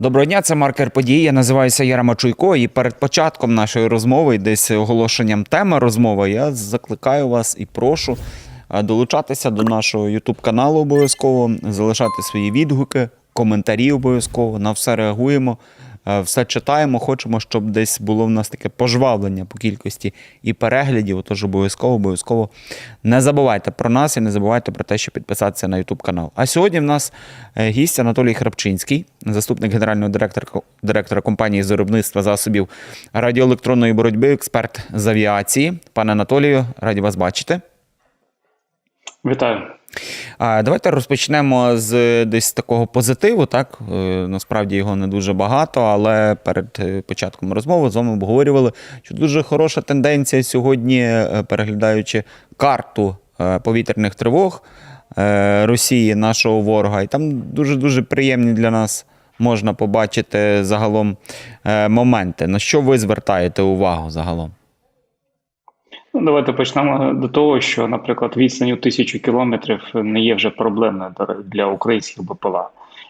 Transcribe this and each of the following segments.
Доброго дня, це маркер події. Я називаюся Ярема Чуйко. І перед початком нашої розмови, десь оголошенням теми розмови, я закликаю вас і прошу е, долучатися до нашого YouTube каналу обов'язково, залишати свої відгуки, коментарі обов'язково. На все реагуємо, все читаємо. Хочемо, щоб десь було в нас таке пожвавлення по кількості і переглядів. Тож обов'язково, обов'язково не забувайте про нас і не забувайте про те, що підписатися на YouTube канал. А сьогодні в нас е, гість Анатолій Храпчинський, заступник генерального директора, директора компанії з виробництва засобів радіоелектронної боротьби, експерт з авіації. Пане Анатолію, раді вас бачити. Вітаю. Давайте розпочнемо з десь такого позитиву. Так Е, насправді його не дуже багато, але перед е, початком розмови з вами обговорювали, що дуже хороша тенденція сьогодні, е, переглядаючи карту повітряних тривог Росії, нашого ворога, і там дуже дуже приємні для нас. Можна побачити загалом моменти. На що ви звертаєте увагу загалом? Ну, давайте почнемо до того, що, наприклад, відстань у тисячу кілометрів не є вже проблемною для- українських БПЛА.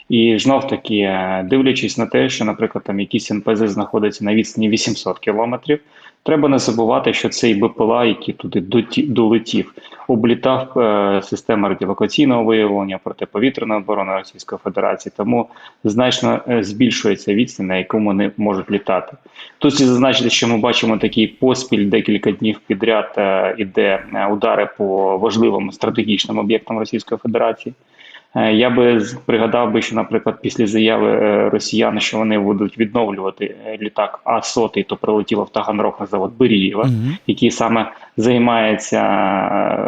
І знов таки, е, дивлячись на те, що, наприклад, там якісь НПЗ знаходяться на відстані 800 кілометрів, треба не забувати, що цей БПЛА, який туди долетів, облітав е, систему радіолокаційного виявлення протиповітряної оборони Російської Федерації, тому значно е, збільшується відстань, на яку вони можуть літати. Тут слід зазначити, що ми бачимо такий поспіль декілька днів підряд е, іде е, удари по важливим стратегічним об'єктам Російської Федерації. Е, Я би пригадав би, що, наприклад, після заяви е, росіян, що вони будуть відновлювати е, літак А-100, то прилетіло в Таганрог на завод Берієва, який саме займається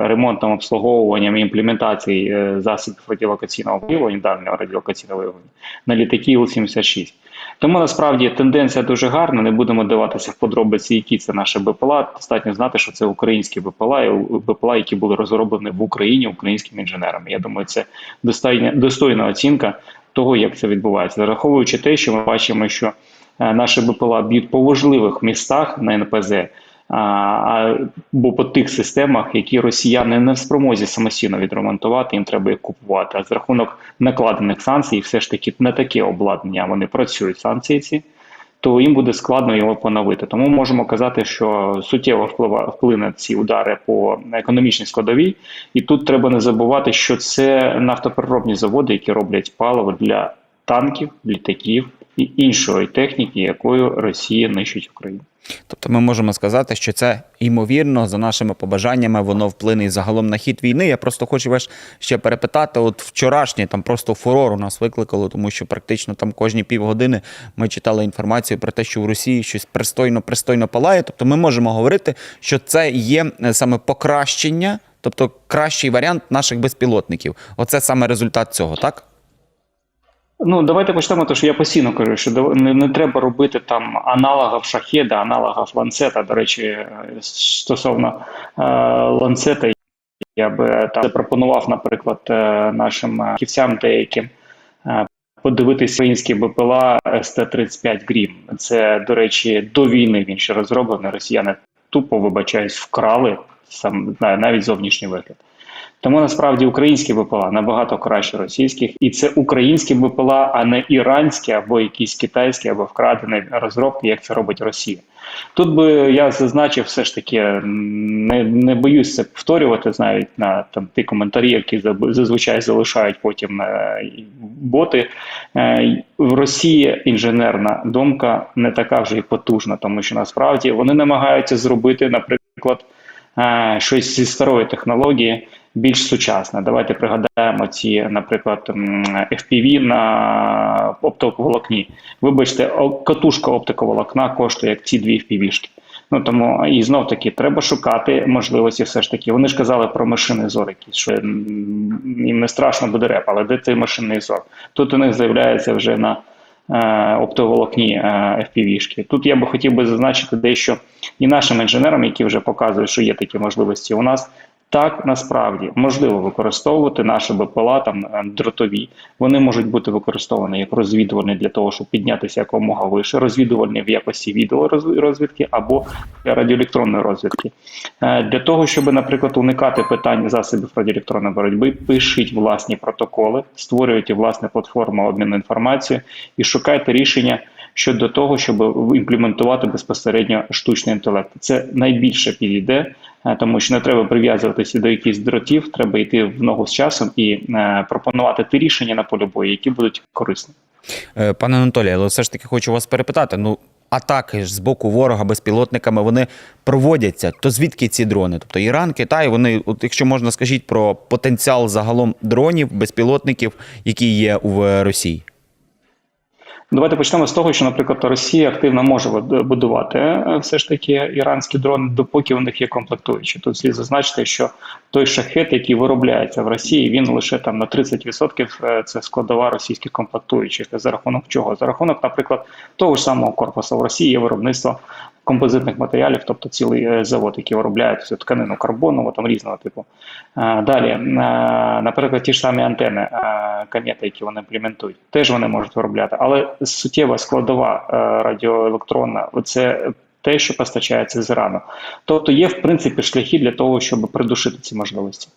ремонтом, обслуговуванням і імплементацією засобів радіолокаційного виявлення, дальнього радіолокаційного виявлення на літаки Іл-76. Тому насправді тенденція дуже гарна. Не будемо даватися в подробиці, які це наші БПЛА. Достатньо знати, що це українські БПЛА, і БПЛА, які були розроблені в Україні українськими інженерами. Я думаю, це достойна, достойна оцінка того, як це відбувається, Зараховуючи те, що ми бачимо, що е, наші БПЛА б'ють по важливих містах на НПЗ. А, бо по тих системах, які росіяни не в спромозі самостійно відремонтувати, їм треба їх купувати. А з рахунок накладених санкцій, все ж таки не таке обладнання, вони працюють санкції ці, то їм буде складно його поновити. Тому можемо казати, що суттєво вплива вплине ці удари по економічній складовій. І тут треба не забувати, що це нафтопереробні заводи, які роблять паливо для танків, літаків і іншої техніки, якою Росія нищить Україну. Тобто ми можемо сказати, що це ймовірно, за нашими побажаннями, воно вплине загалом на хід війни. Я просто хочу вас ще перепитати. От вчорашнє там просто фурор у нас викликало, тому що практично там кожні півгодини ми читали інформацію про те, що в Росії щось пристойно пристойно палає. Тобто ми можемо говорити, що це є е, саме покращення, тобто кращий варіант наших безпілотників. Оце саме результат цього, так? Ну, давайте почнемо, те, що я постійно кажу, що не, не треба робити там аналогів шахеда, аналогів ланцета. До речі, е, стосовно е, ланцета, я би там запропонував, наприклад, е, нашим фахівцям деяким е, подивитись українські БПЛА СТ-35 Грім. Це, до речі, до війни він ще розроблений. Росіяни тупо, вибачаюсь, вкрали сам навіть зовнішній вигляд. Тому насправді українські БПЛА набагато краще російських, і це українські БПЛА, а не іранські або якісь китайські, або вкрадені розробки, як це робить Росія. Тут би я зазначив, все ж таки не, не боюсь це повторювати, навіть на там ті коментарі, які зазвичай залишають потім е, боти. Е, в Росії інженерна думка не така вже й потужна, тому що насправді вони намагаються зробити, наприклад, е, щось зі старої технології більш сучасне. Давайте пригадаємо ці, наприклад, FPV на оптоволокні. Вибачте, катушка оптиковолокна коштує як ці дві FPV-шки. Ну тому і знов таки треба шукати можливості. Все ж таки. Вони ж казали про машини зор, якісь що їм не страшно буде реп, але де цей машинний зор? Тут у них з'являється вже на е, оптоволокні е, FPV-шки. Тут я би хотів би зазначити дещо і нашим інженерам, які вже показують, що є такі можливості у нас. Так, насправді можливо використовувати наші БПЛА там е, дротові. Вони можуть бути використовані як розвідувальні для того, щоб піднятися якомога вище, розвідувальні в якості відеорозвідки або радіоелектронної розвідки. Е, Для того, щоб, наприклад, уникати питань засобів радіоелектронної боротьби, пишіть власні протоколи, створюйте власне платформу обміну інформацією і шукайте рішення щодо того, щоб імплементувати безпосередньо штучний інтелект. Це найбільше підійде, е, тому що не треба прив'язуватися до якихось дротів, треба йти в ногу з часом і е, пропонувати ті рішення на полі бою, які будуть корисні. Е, Пане Анатолію, але все ж таки хочу вас перепитати. Ну, атаки ж з боку ворога безпілотниками вони проводяться. То звідки ці дрони? Тобто Іран, Китай, вони, от якщо можна, скажіть про потенціал загалом дронів, безпілотників, які є в Росії. Давайте почнемо з того, що, наприклад, Росія активно може будувати е, все ж таки іранські дрони, допоки у них є комплектуючі. Тут слід зазначити, що той шахет, який виробляється в Росії, він лише там на 30% е, це складова російських комплектуючих. За рахунок чого? За рахунок, наприклад, того ж самого корпусу в Росії є виробництво композитних матеріалів, тобто цілий е, завод, який виробляє цю тканину карбонову, там різного типу. Е, Далі, е, наприклад, ті ж самі антени комети, які вони імплементують, теж вони можуть виробляти, але суттєва складова радіоелектронна це те, що постачається з Ірану. Тобто є в принципі шляхи для того, щоб придушити ці можливості.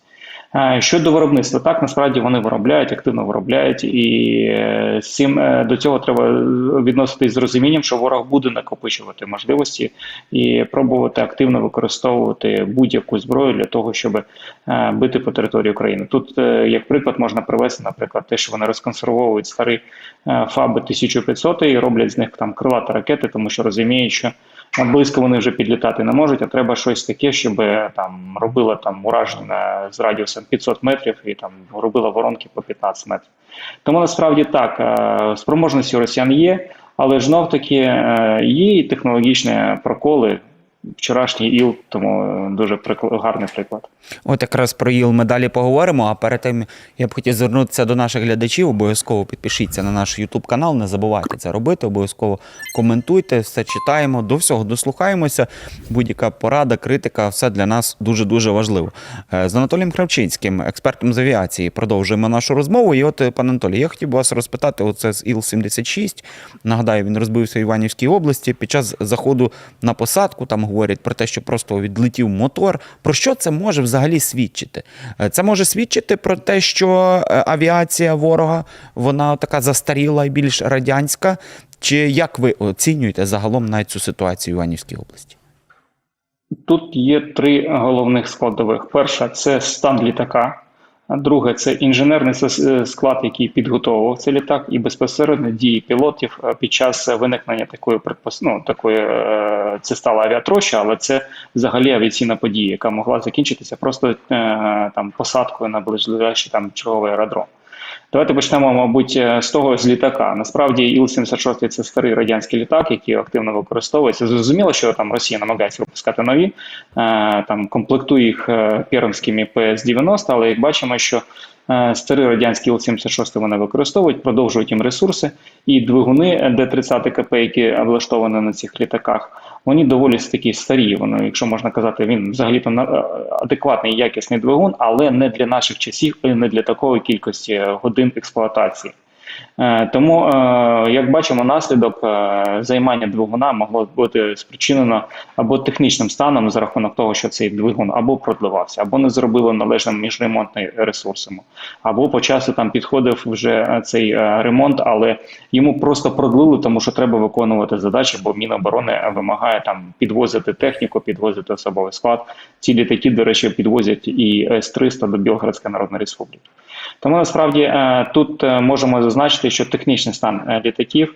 Е, Щодо виробництва, так насправді вони виробляють, активно виробляють, і е, цим е, до цього треба відноситись з розумінням, що ворог буде накопичувати можливості і пробувати активно використовувати будь-яку зброю для того, щоб бити по території України. Тут, як приклад, можна привести, наприклад, те, що вони розконсервовують старі ФАБи 1500 і роблять з них там крилаті ракети, тому що розуміють, що близько вони вже підлітати не можуть, а треба щось таке, щоб е, там робила там ураження з радіусом 500 метрів і там робила воронки по 15 метрів. Тому насправді так, е, спроможності росіян є, але знов таки е, є і технологічні проколи. Вчорашній ІЛ, тому е, дуже прикл- гарний приклад. От якраз про їл ми далі поговоримо. А перед тим я б хотів звернутися до наших глядачів. Обов'язково підпишіться на наш YouTube канал. Не забувайте це робити. Обов'язково коментуйте, все читаємо, до всього дослухаємося. Будь-яка порада, критика, все для нас дуже дуже важливо. Е, З Анатолієм Кравчинським, експертом з авіації, продовжуємо нашу розмову. І от, пане Анатолій, я хотів би вас розпитати: оце з Іл-76. Нагадаю, він розбився в Іванівській області. Під час заходу на посадку там говорять про те, що просто відлетів мотор. Про що це може взагалі свідчити? Е, Це може свідчити про те, що е, авіація ворога вона така застаріла і більш радянська. Чи як ви оцінюєте загалом навіть цю ситуацію в Іванівській області? Тут є три головних складових: перша це стан літака. Друге, це інженерний е, склад, який підготовував цей літак, і безпосередньо дії пілотів е, під час виникнення такої ну, такої е, це стала авіатроща, але це взагалі авіаційна подія, яка могла закінчитися просто там посадкою на ближайший там черговий аеродром. Давайте почнемо, мабуть, е, з того з літака. Насправді Іл-76 – це старий радянський літак, який активно використовується. Зрозуміло, що там Росія намагається випускати нові, е, там комплектує їх е, пермськими ПС-90, але як бачимо, що старий радянський Іл-76 вони використовують, продовжують їм ресурси, і двигуни Д-30 КП, які облаштовані на цих літаках, вони доволі такі старі. Вони, якщо можна казати, він взагалі то адекватний якісний двигун, але не для наших часів і не для такої кількості е, годин експлуатації. Е, Тому, е, як бачимо, наслідок е, займання двигуна могло бути спричинено або технічним станом за рахунок того, що цей двигун або продливався, або не зробили належним міжремонтний ресурсами, або по часу там підходив вже цей ремонт, але йому просто продлили, тому що треба виконувати задачі, бо Міноборони вимагає там підвозити техніку, підвозити особовий склад. Ці літаки, до речі, підвозять і С-300 до Білгородської Народної Республіки. Тому насправді тут можемо зазначити, що технічний стан е, літаків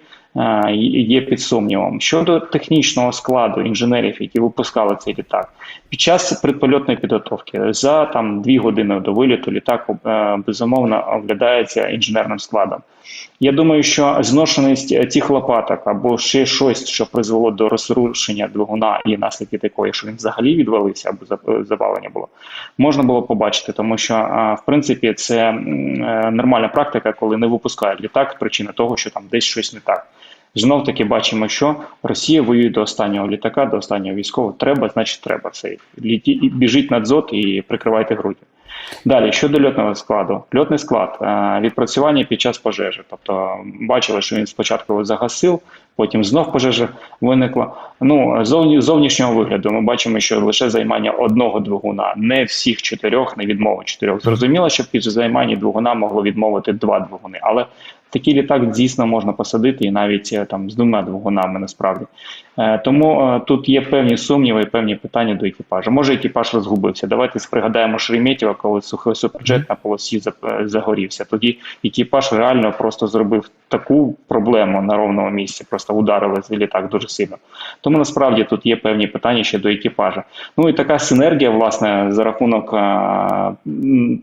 є під сумнівом. Щодо технічного складу інженерів, які випускали цей літак, під час предпольотної підготовки за там дві години до виліту літак е, безумовно оглядається інженерним складом. Я думаю, що зношеність цих лопаток або ще щось, що призвело до розрушення двигуна і наслідки такої, що він взагалі відвалився або за- завалення було, можна було побачити, тому що в принципі це е, нормальна практика, коли не випускають літак з причини того, що там десь щось не так. Знов таки бачимо, що Росія воює до останнього літака, до останнього військового. Треба, значить, треба все. Літі, біжіть на дзот і прикривайте груді. Далі щодо льотного складу, льотний склад е, відпрацювання під час пожежі. Тобто бачили, що він спочатку загасив, потім знов пожежа виникла. Ну зовні зовнішнього вигляду ми бачимо, що лише займання одного двигуна, не всіх чотирьох, не відмови чотирьох. Зрозуміло, що під займанні двигуна могло відмовити два двигуни, але такий літак дійсно можна посадити і навіть е, там з двома двигунами насправді. Е, Тому е, тут є певні сумніви і певні питання до екіпажу. Може, екіпаж розгубився. Давайте пригадаємо Шереметьєва, коли сухий суперджет на полосі загорівся. Тоді екіпаж реально просто зробив таку проблему на ровному місці, просто ударили з літак дуже сильно. Тому насправді тут є певні питання ще до екіпажа. Ну і така синергія, власне, за рахунок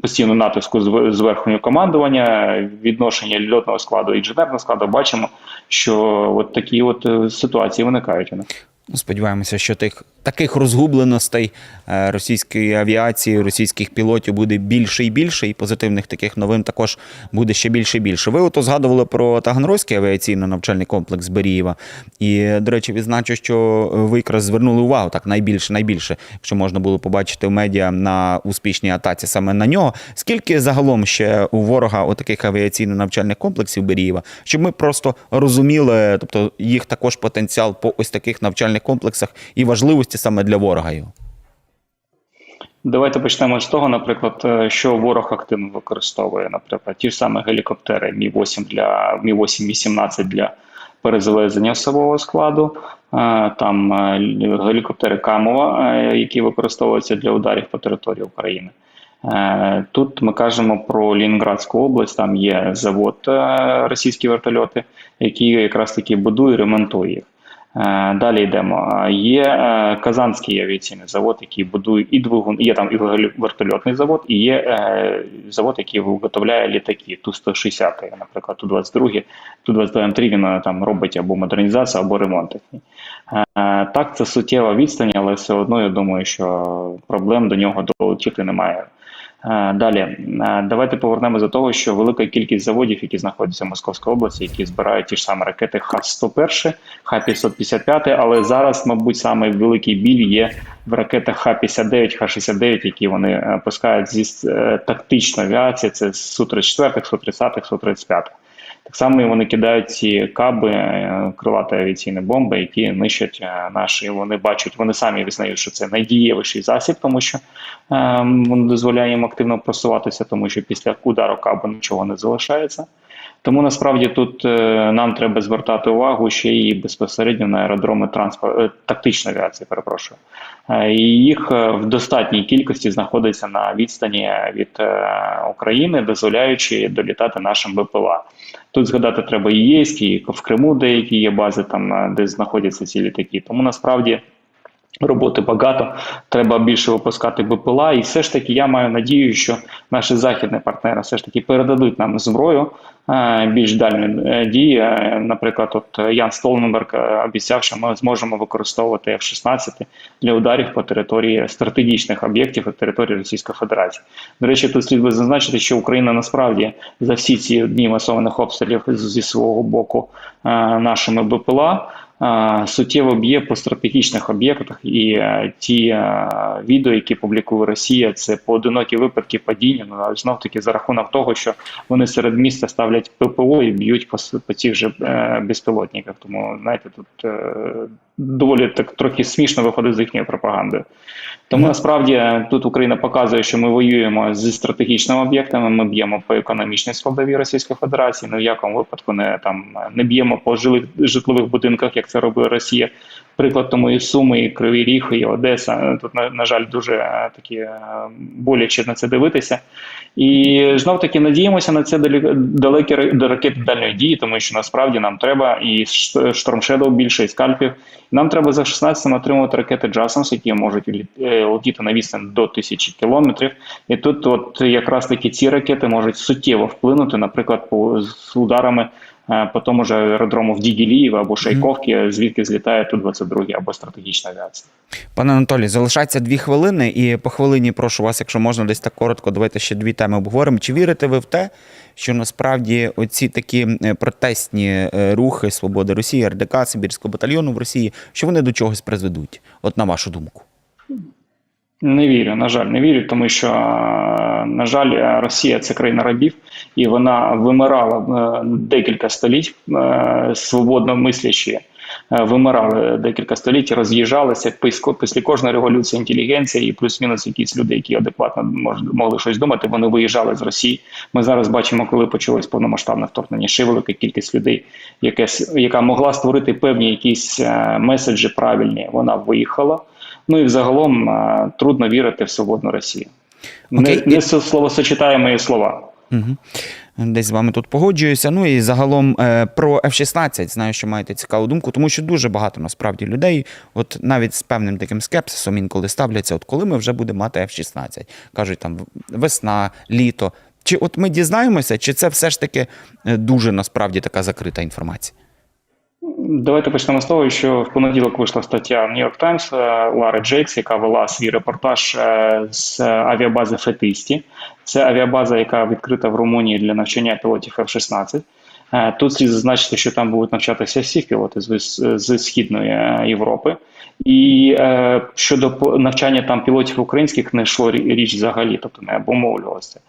постійного натиску з верхнього командування, відношення льотного складу і інженерного складу, бачимо, що от такі от е, ситуації виникають у них. Ну, Сподіваємося, що тих таких розгубленостей е, російської авіації, російських пілотів буде більше і більше, і позитивних таких новин також буде ще більше і більше. Ви ото згадували про Таганрозький авіаційно-навчальний комплекс Берієва. І, до речі, відзначу, що ви якраз звернули увагу так найбільше, найбільше, якщо можна було побачити в медіа на успішній атаці саме на нього. Скільки загалом ще у ворога отаких авіаційно-навчальних комплексів Берієва, щоб ми просто розуміли, тобто їх також потенціал по ось таких навчальних комплексах і важливості саме для ворога його. Давайте почнемо з того, наприклад, е, що ворог активно використовує, наприклад, ті ж самі гелікоптери Мі 8 для Мі 8 Мі 17 для перезавезення особового складу. Е, Там е, гелікоптери Камова, які використовуються для ударів по території України. Тут ми кажемо про Лінградську область. Там є завод російські вертольоти, який якраз таки будує ремонтує їх. Е, Далі йдемо. Е, Є е, Казанський авіаційний завод, який будує і двигун, є там і вертоль- вертольотний завод, і є завод, який виготовляє літаки Ту-160, наприклад, Ту-22, Ту-22М3 він е, там робить або модернізацію, або ремонт. Так, це суттєва відстань, але все одно я думаю, що проблем до нього долетіти немає. Е, Далі, е, давайте повернемося до того, що велика кількість заводів, які знаходяться в Московській області, які збирають ті ж самі ракети Х-101, Х-555, але зараз, мабуть, саме великий біль є в ракетах Х-59, Х-69, які вони е, пускають зі тактичної авіації, це Су-34, Су-30, Су-35. Так само вони кидають ці каби, е, крилаті авіаційні бомби, які нищать е, наші. Вони бачать, вони самі визнають, що це найдієвіший засіб, тому що е, він дозволяє їм активно просуватися, тому що після удару кабу нічого не залишається. Тому насправді тут е, нам треба звертати увагу ще і безпосередньо на аеродроми транспорт е, тактичної авіації, перепрошую. Е, їх в достатній кількості знаходиться на відстані від України, дозволяючи долітати нашим БПЛА. Тут згадати треба і ЄСК, в Криму деякі є бази, там де знаходяться ці літаки. Тому насправді. Роботи багато, треба більше випускати БПЛА, і все ж таки я маю надію, що наші західні партнери все ж таки передадуть нам зброю е, більш дальньої е, дії. Е, Наприклад, от Ян Столнберг е, обіцяв, що ми зможемо використовувати F-16 для ударів по території стратегічних об'єктів на території Російської Федерації. До речі, тут слід би зазначити, що Україна насправді за всі ці дні масованих обстрілів зі свого боку нашими БПЛА суттєво б'є по стратегічних об'єктах, і е, ті е, відео, які публікує Росія, це поодинокі випадки падіння. Ну знов таки за рахунок того, що вони серед міста ставлять ППО і б'ють по, по цих же е, безпілотниках. Тому знаєте, тут доволі так трохи смішно виходить з їхньою пропагандою. Тому насправді е, тут Україна показує, що ми воюємо зі стратегічними об'єктами. Ми б'ємо по економічній складовій Російської Федерації. Ні в якому випадку не там не б'ємо по житлових будинках, як це робить Росія. Приклад тому і Суми, і Кривий Ріг, і Одеса. Тут на, на жаль, дуже е, такі е, боляче на це дивитися. І знов таки надіємося на це далекі до ракет дальньої дії, тому що насправді нам треба і Shadow більше, і скальпів. Нам треба за 16 отримувати ракети Джасамс, які можуть е, летіти на відстань до тисячі кілометрів. І тут, от якраз таки ці ракети можуть суттєво вплинути, наприклад, по з ударами е, по тому ж аеродрому в Дігілієво або Шайковці, звідки злітає Ту-22 або стратегічна авіація. Пане Анатолій, залишається дві хвилини, і по хвилині прошу вас, якщо можна, десь так коротко, давайте ще дві теми обговоримо. Чи вірите ви в те, що насправді оці такі е, протестні е, рухи Свободи Росії, РДК, Сибірського батальйону в Росії, що вони до чогось призведуть? От на вашу думку? Не вірю, на жаль, не вірю, тому що, е, на жаль, е, Росія це країна рабів, і вона вимирала е, декілька століть свободно мислячі. Вимирали декілька століть, роз'їжджалися після, кожної революції інтелігенція і плюс-мінус якісь люди, які адекватно могли щось думати. Вони виїжджали з Росії. Ми зараз бачимо, коли почалось повномасштабне вторгнення. Ще велика кількість людей, яка могла створити певні якісь меседжі правильні. Вона виїхала. Ну і взагалом е, трудно вірити в свободну Росію. Не, Окей. не со- словосочетаємо слова. Угу. Десь з вами тут погоджуюся. Ну і загалом е, про F-16 знаю, що маєте цікаву думку, тому що дуже багато насправді людей, от навіть з певним таким скепсисом інколи ставляться, от коли ми вже будемо мати F-16. Кажуть, там весна, літо. Чи от ми дізнаємося, чи це все ж таки е, дуже насправді така закрита інформація? Давайте почнемо з того, що в понеділок вийшла стаття Times е, Лари Джейкс, яка вела свій репортаж е, з авіабази Фетисті. Це авіабаза, яка відкрита в Румунії для навчання пілотів F-16. Е, Тут слід зазначити, що там будуть навчатися всі пілоти з, з Східної е, Європи. І е, щодо навчання там пілотів українських не йшло річ взагалі, тобто не обумовлювалося.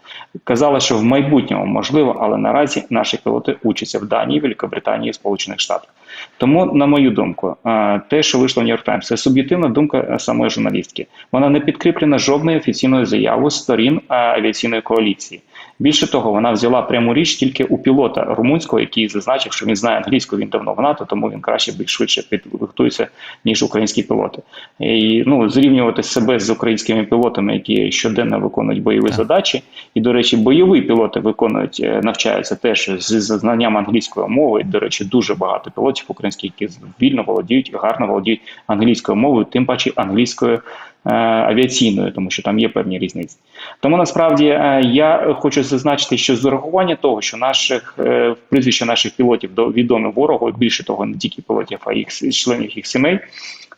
Казали, що в майбутньому можливо, але наразі наші пілоти учаться в Данії, Великобританії Сполучених Штатах. Тому, на мою думку, е, те, що вийшло в Нью-Йорк Таймс, це суб'єктивна думка е, самої журналістки. Вона не підкріплена жодною офіційною заявою сторін е, авіаційної коаліції. Більше того, вона взяла пряму річ тільки у пілота румунського, який зазначив, що він знає англійську, він давно в НАТО, тому він краще більш швидше підготується, ніж українські пілоти. І ну зрівнювати себе з українськими пілотами, які щоденно виконують бойові задачі. І, до речі, бойові пілоти виконують, е, навчаються теж з знанням англійської мови. До речі, дуже багато пілотів українських, які вільно володіють, гарно володіють англійською мовою, тим паче англійською авіаційною, тому що там є певні різниці. Тому насправді е, я хочу зазначити, що з урахування того, що наших е, прізвища наших пілотів до відомі ворогу, більше того, не тільки пілотів, а їх членів їх сімей.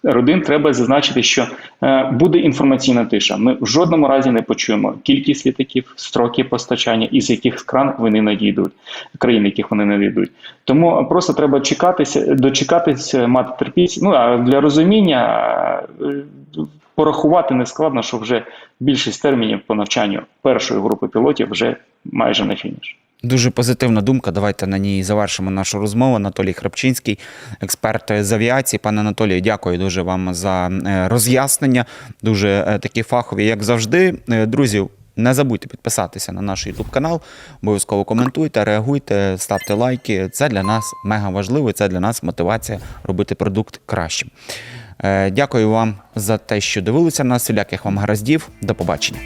Родин треба зазначити, що е, буде інформаційна тиша. Ми в жодному разі не почуємо кількість літаків, строки постачання і з яких кран вони надійдуть, країн, яких вони надійдуть. Тому просто треба чекатися, дочекатися, мати терпість. Ну а для розуміння е, порахувати не складно, що вже більшість термінів по навчанню першої групи пілотів вже майже на фініш. Дуже позитивна думка. Давайте на ній завершимо нашу розмову. Анатолій Храпчинський, експерт з авіації. Пане Анатолію, дякую дуже вам за е, роз'яснення. Дуже е, такі фахові, як завжди. Е, Друзі, не забудьте підписатися на наш YouTube канал. Обов'язково коментуйте, реагуйте, ставте лайки. Це для нас мега важливо. Це для нас мотивація робити продукт кращим. Е, Дякую вам за те, що дивилися нас. Всіляких вам гараздів. До побачення.